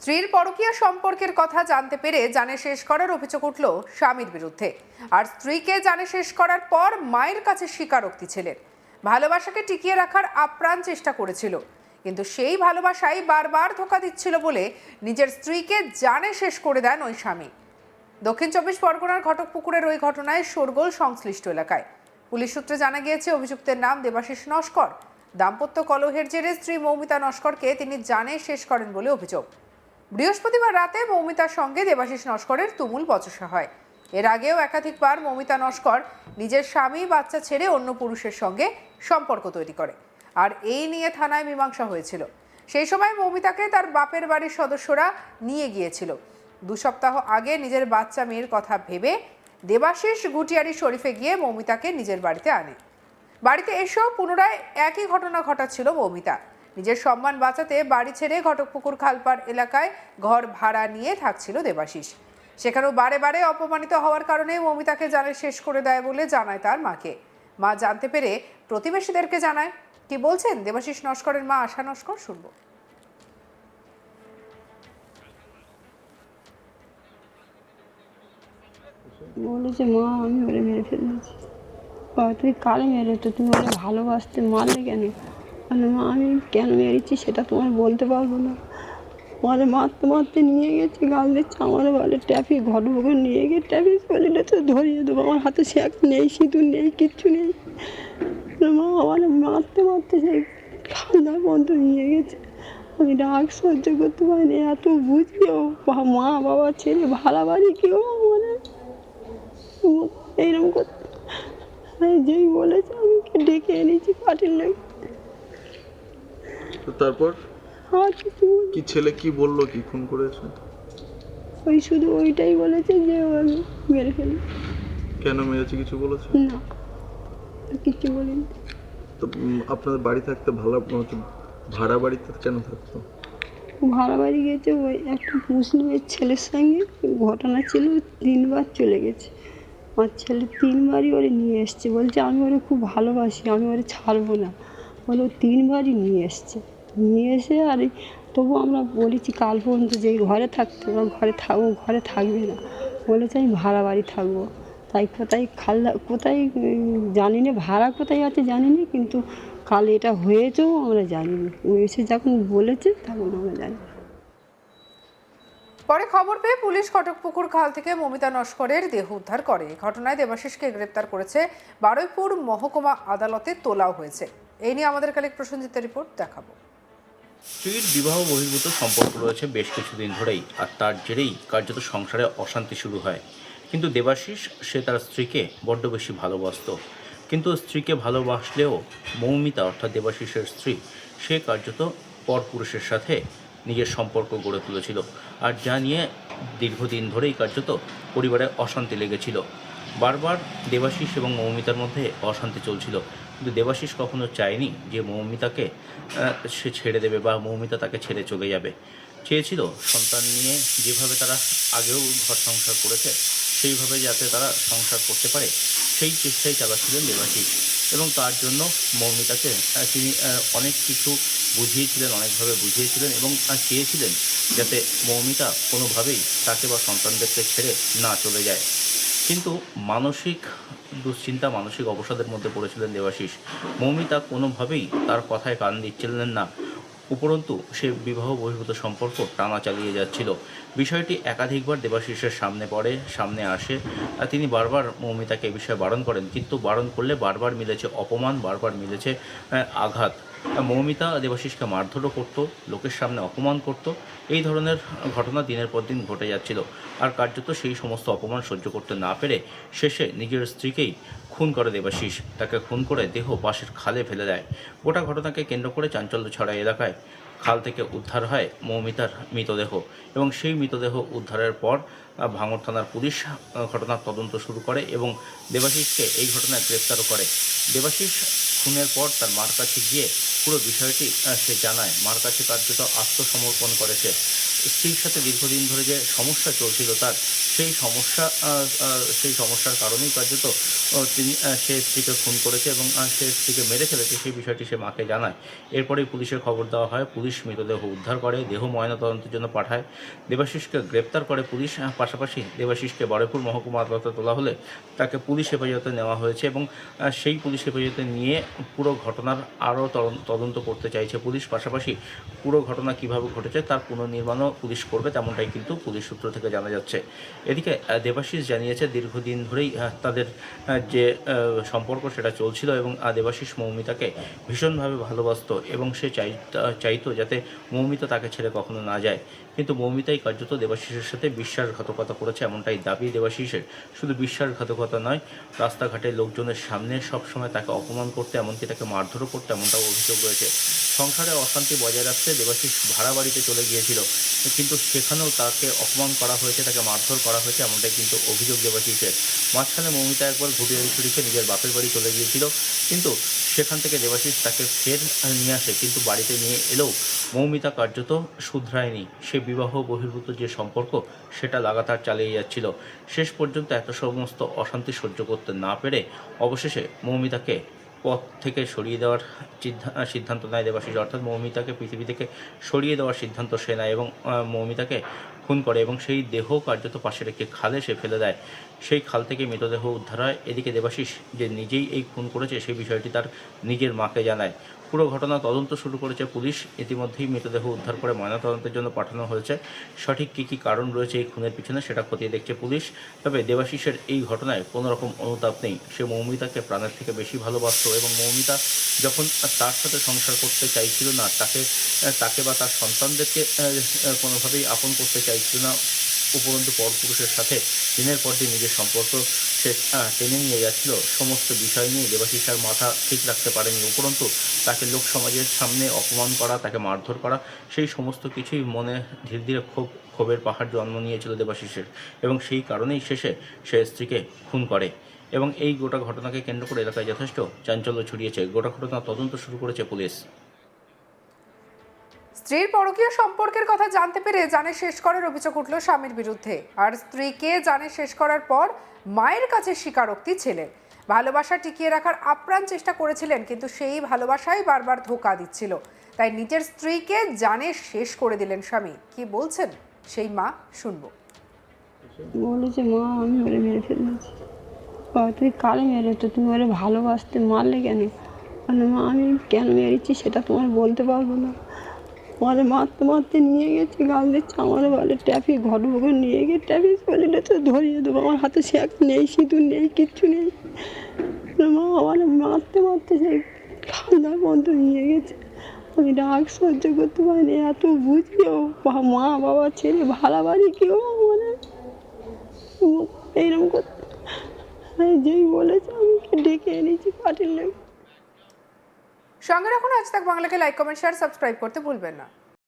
স্ত্রীর পরকীয়া সম্পর্কের কথা জানতে পেরে জানে শেষ করার অভিযোগ উঠল স্বামীর বিরুদ্ধে। আর স্ত্রীকে জানে শেষ করার পর মায়ের কাছে স্বীকারোক্তি ছেলের ভালোবাসাকে টিকিয়ে রাখার আপ্রাণ চেষ্টা করেছিল। কিন্তু সেই ভালোবাসাই বারবার ধোকা দিচ্ছিল বলে নিজের স্ত্রীকে জানে শেষ করে দেন ওই স্বামী। দক্ষিণ চব্বিশ পরগনার ঘটকপুকুরের ওই ঘটনায় শোরগোল সংশ্লিষ্ট এলাকায়। পুলিশ সূত্রে জানা গিয়েছে, অভিযুক্তের নাম দেবাশিস নস্কর। দাম্পত্য কলহের জেরে স্ত্রী মৌমিতা নস্করকে তিনি জানে শেষ করেন বলে অভিযোগ। বৃহস্পতিবার রাতে মৌমিতার সঙ্গে দেবাশিস নস্করের তুমুল বচসা হয়। এর আগেও একাধিকবার মৌমিতা নস্কর নিজের স্বামী, বাচ্চা ছেড়ে অন্য পুরুষের সঙ্গে সম্পর্ক তৈরি করে। আর এই নিয়ে থানায় মীমাংসা হয়েছিল। সেই সময় মৌমিতাকে তার বাপের বাড়ির সদস্যরা নিয়ে গিয়েছিল। দু সপ্তাহ আগে নিজের বাচ্চা মেয়ের কথা ভেবে দেবাশিস গুটিয়ারি শরীফে গিয়ে মৌমিতাকে নিজের বাড়িতে আনে। বাড়িতে এসেও পুনরায় একই ঘটনা ঘটাচ্ছিল মৌমিতা। নিজের সম্মান বাঁচাতে বাড়ি ছেড়ে ঘটকপুকুর খালপাড় এলাকায় ঘর ভাড়া নিয়ে থাকছিল দেবাশিস। সেখানেও বারে বারে অপমানিত হওয়ার কারণে মমিতাকে জানে শেষ করে দেয় বলে জানায় তার মাকে। মা জানতে পেরে প্রতিবেশীদেরকে জানায়, কি বলছেন? দেবাশিস নস্করের মা আশা নস্কর? শুনব। বলেছে, মা, আমি ওরে মেরে ফেলেছি। তুই কারে মেরে তো তুমি ওরে ভালোবাসতে মারলে কেন? বলে মা আমি কেন মেরেছি সেটা তোমার বলতে পারব না। বলে মারতে মারতে নিয়ে গেছে, গাল দিচ্ছে, আমার বলে, ট্যাফি ঘটবকে নিয়ে গিয়ে ট্যাফি শরীরে তো ধরিয়ে দেবো। আমার হাতে শেখ নেই, সিঁদুর নেই, কিচ্ছু নেই। মা আমার মারতে মারতে সেই খান্দার পর্যন্ত নিয়ে গেছে। আমি রাগ সহ্য করতে পারিনি এত বুঝিও মা, বাবা, ছেলে ভাড়া বাড়ি কেউ মানে এইরকম করতে যেই বলেছে, আমি ডেকে এনেছি পার্টির লোক? তো তারপর? আর কিছু কি ছেলে কি বলল কি খুন করেছে? ওই শুধু ওইটাই বলেছে যে ও আমি মেরে ফেলি। কেন মেরেছে কিছু বলেছে? না আর কিছু বলিনি। তো উম, আপনাদের বাড়ি থাকতে ভালো হচ্ছে ভাড়া বাড়িতে কেন থাকতো? ভাড়া বাড়ি গেছে ওই একটা মুসলিমের ছেলের সঙ্গে ঘটনা ছিল তিনবার চলে গেছে। আমার ছেলে তিনবারই ওরে নিয়ে এসছে বলছে আমি ওরে খুব ভালোবাসি আমি ওরে ছাড়বো না। বলে ও তিনবারই নিয়ে এসছে। নিয়ে এসে আর তবু আমরা বলেছি কাল পর্যন্ত যে ঘরে থাকতে ও ঘরে থাকব ঘরে থাকবে না। বলেছে আমি ভাড়া বাড়ি থাকব। তাই কোথায় খাল্লা কোথায় জানি না ভাড়া কোথায় আছে জানি না কিন্তু কাল এটা হয়েছেও আমরা জানি না এসে যখন বলেছে, তখন আমরা জানি। পরে খবর পেয়ে পুলিশ কটকপুকুর খাল থেকে মমিতা নস্করের দেহ উদ্ধার করে। ঘটনায় দেবাশিসকে গ্রেপ্তার করেছে বারুইপুর মহকুমা আদালতে তোলাও হয়েছে। এই নিয়ে আমাদের কালেক প্রসঞ্জিতের রিপোর্ট দেখাবো। স্ত্রীর বিবাহ বহির্ভূত সম্পর্ক রয়েছে বেশ কিছুদিন ধরেই, আর তার জেরেই কার্যত সংসারে অশান্তি শুরু হয়। কিন্তু দেবাশিস, সে তার স্ত্রীকে বড্ড বেশি ভালোবাসত। কিন্তু স্ত্রীকে ভালোবাসলেও মৌমিতা, অর্থাৎ দেবাশিসের স্ত্রী, সে কার্যত পরপুরুষের সাথে নিজের সম্পর্ক গড়ে তুলেছিল। আর যা নিয়ে দীর্ঘদিন ধরেই কার্যত পরিবারে অশান্তি লেগেছিল। বারবার দেবাশিস এবং মৌমিতার মধ্যে অশান্তি চলছিল। কিন্তু দেবাশিস কখনো চায়নি যে মৌমিতাকে সে ছেড়ে দেবে বা মৌমিতা তাকে ছেড়ে চলে যাবে। চেয়েছিল সন্তান নিয়ে যেভাবে তারা আগেও ঘর সংসার করেছে, সেইভাবে যাতে তারা সংসার করতে পারে, সেই চেষ্টাই চালাচ্ছিলেন দেবাশিস। এবং তার জন্য মৌমিতাকে তিনি অনেক কিছু বুঝিয়েছিলেন, অনেকভাবে বুঝিয়েছিলেন এবং চেয়েছিলেন যাতে মৌমিতা কোনোভাবেই তাকে বা সন্তানদেরকে ছেড়ে না চলে যায়। কিন্তু মানসিক দুশ্চিন্তা, মানসিক অবসাদের মধ্যে পড়েছিলেন দেবাশিস। মৌমিতা কোনোভাবেই তার কথায় কান দিচ্ছিলেন না। উপরন্তু সে বিবাহ বহির্ভূত সম্পর্ক টানা চালিয়ে যাচ্ছিল। বিষয়টি একাধিকবার দেবাশিসের সামনে পড়ে, সামনে আসে। তিনি বারবার মৌমিতাকে এ বিষয়ে বারণ করেন। কিন্তু বারণ করলে বারবার মিলেছে অপমান, বারবার মিলেছে আঘাত। মৌমিতা দেবাশিসকে মারধরও করত, লোকের সামনে অপমান করত। এই ধরনের ঘটনা দিনের পর দিন ঘটে যাচ্ছিল। আর কার্যত সেই সমস্ত অপমান সহ্য করতে না পেরে শেষে নিজের স্ত্রীকেই খুন করে দেবাশিস। তাকে খুন করে দেহ পাশের খালে ফেলে দেয়। গোটা ঘটনাকে কেন্দ্র করে চাঞ্চল্য ছড়া এলাকায়। খাল থেকে উদ্ধার হয় মৌমিতার মৃতদেহ এবং সেই মৃতদেহ উদ্ধারের পর ভাঙর থানার পুলিশ ঘটনার তদন্ত শুরু করে এবং দেবাশিসকে এই ঘটনায় গ্রেপ্তারও করে। দেবাশিস খুনের পর তার মার কাছে গিয়ে পুরো বিষয়টি সে জানায়। মার কাছে কার্যত আত্মসমর্পণ করে সে স্ত্রীর সাথে দীর্ঘদিন ধরে যে সমস্যা চলছিল তার, সেই সমস্যা সেই সমস্যার কারণেই কার্যত তিনি সে স্ত্রীকে খুন করেছে এবং সে স্ত্রীকে মেরে ফেলেছে, সেই বিষয়টি সে মাকে জানায়। এরপরেই পুলিশের খবর দেওয়া হয়, পুলিশ মৃতদেহ উদ্ধার করে, দেহ ময়নাতদন্তের জন্য পাঠায়। দেবাশিসকে গ্রেপ্তার করে পুলিশ পাশাপাশি দেবাশিসকে বড়পুর মহকুমা আদালতে তোলা হলে তাকে পুলিশ হেফাজতে নেওয়া হয়েছে এবং সেই পুলিশ হেফাজতে নিয়ে পুরো ঘটনার আরও তদন্ত করতে চাইছে পুলিশ। পাশাপাশি পুরো ঘটনা কীভাবে ঘটেছে তার পুনর্নির্মাণও পুলিশ করবে, তেমনটাই কিন্তু পুলিশ সূত্র থেকে জানা যাচ্ছে। এদিকে দেবাশিস জানিয়েছে, দীর্ঘদিন ধরেই তাদের যে সম্পর্ক সেটা চলছিল এবং দেবাশিস মৌমিতাকে ভীষণভাবে ভালোবাসত এবং সে চাই চাইতো যাতে মৌমিতা তাকে ছেড়ে কখনো না যায়। কিন্তু মৌমিতাই কার্যত দেবাশিসের সাথে বিশ্বাসঘাতকতা করেছে, এমনটাই দাবি দেবাশিসের। শুধু বিশ্বাসঘাতকতা নয়, রাস্তাঘাটে লোকজনের সামনে সবসময় তাকে অপমান করতে, এমনকি তাকে মারধরও করতে এমনটাও অভিযোগ রয়েছে। সংসারে অশান্তি বজায় রাখতে দেবাশিস ভাড়া বাড়িতে চলে গিয়েছিল, কিন্তু সেখানেও তাকে অপমান করা হয়েছে, তাকে মারধর করা হয়েছে, এমনটাই কিন্তু অভিযোগ দেবাশিসের। মাঝখানে মৌমিতা একবার ঘুটিয়ে ছুটিকে নিজের বাপের বাড়ি চলে গিয়েছিল, কিন্তু সেখান থেকে দেবাশিস তাকে ফের নিয়ে আসে, কিন্তু বাড়িতে নিয়ে এলেও মৌমিতা কার্যত শুধরায়নি। সে বিবাহ বহির্ভূত যে সম্পর্ক, সেটা লাগাতার চালিয়ে যাচ্ছিল। শেষ পর্যন্ত এত সমস্ত অশান্তি সহ্য করতে না পেরে অবশেষে মৌমিতাকে পথ থেকে সরিয়ে দেওয়ার সিদ্ধান্ত নেয় দেবাশিস। অর্থাৎ মৌমিতাকে পৃথিবী থেকে সরিয়ে দেওয়ার সিদ্ধান্ত সে নেয় এবং মৌমিতাকে খুন করে এবং সেই দেহ কার্যত পাশে রেখে খালে সে ফেলে দেয়। সেই খাল থেকে মৃতদেহ উদ্ধার হয়। এদিকে দেবাশিস যে নিজেই এই খুন করেছে সেই বিষয়টি তার নিজের মাকে জানায়। পুরো ঘটনা তদন্ত শুরু করেছে পুলিশ। ইতিমধ্যেই মৃতদেহ উদ্ধার করে ময়নাতদন্তের জন্য পাঠানো হয়েছে। সঠিক কী কী কারণ রয়েছে এই খুনের পিছনে সেটা খতিয়ে দেখছে পুলিশ। তবে দেবাশিসের এই ঘটনায় কোনো রকম অনুতাপ নেই। সে মৌমিতাকে প্রাণের থেকে বেশি ভালোবাসত এবং মৌমিতা যখন তার সাথে সংসার করতে চাইছিল না, তাকে তাকে বা তার সন্তানদেরকে কোনোভাবেই আপন করতে চাইছিল না। উপরন্তু পরপুরুষের সাথে দিনের পর দিন নিজের সম্পর্ক সে টেনে নিয়ে যাচ্ছিল। সমস্ত বিষয় নিয়ে দেবাশিসার মাথা ঠিক রাখতে পারেনি উপরন্তু তাকে লোক সমাজের সামনে অপমান করা, তাকে মারধর করা, সেই সমস্ত কিছুই মনে ধীরে ধীরে ক্ষোভ, ক্ষোভের পাহাড় জন্ম নিয়েছিল দেবাশিসের এবং সেই কারণেই শেষে সে স্ত্রীকে খুন করে এবং এই গোটা ঘটনাকে কেন্দ্র করে এলাকায় যথেষ্ট চাঞ্চল্য ছড়িয়েছে। গোটা ঘটনা তদন্ত শুরু করেছে পুলিশ। স্ত্রীর পরকীয় সম্পর্কের কথা জানতে পেরে জানে শেষ করার অভিযোগ উঠল স্বামীর বিরুদ্ধে। আর স্ত্রীকে জানে শেষ করার পর মায়ের কাছে স্বীকারোক্তি ছেলের ভালোবাসা টিকিয়ে রাখার আপ্রাণ চেষ্টা করেছিলেন, কিন্তু সেই ভালোবাসাই বারবার ধোকা দিচ্ছিল। তাই নিজের স্ত্রীকে জানে শেষ করে দিলেন স্বামী। কি বলছেন? সেই মা, শুনব। বলেছে মা, আমি ওরে মেরে ফেলেছি। বাবা, তুই কারে মেরে তো তুমি ওরে ভালোবাসতে মারলে কেন? মা, আমি কেন মেরেছি সেটা তোমার বলতে পারব না। আমারে মারতে মারতে নিয়ে গেছে, গাল দিচ্ছে আমার বলে ট্যাফি ঘর ঘর নিয়ে গিয়ে ট্যাফি শরীরে তো ধরিয়ে দেবো। আমার হাতে শ্যাক নেই, সিঁদুর নেই, কিচ্ছু নেই। মা, আমার মারতে মারতে সেই খান্দার পর্যন্ত নিয়ে গেছে। আমি রাগ সহ্য করতে পারিনি, এত বুঝিও মা, বাবা, ছেলে ভাড়া বাড়ি কেউ মানে? এইরকম করতে যেই বলেছে, আমি ডেকে এনেছি পার্টির লোক। সঙ্গে রাখুন আজ তাক বাংলাকে লাইক কমেন্ট শেয়ার সাবস্ক্রাইব করতে ভুলবেন না।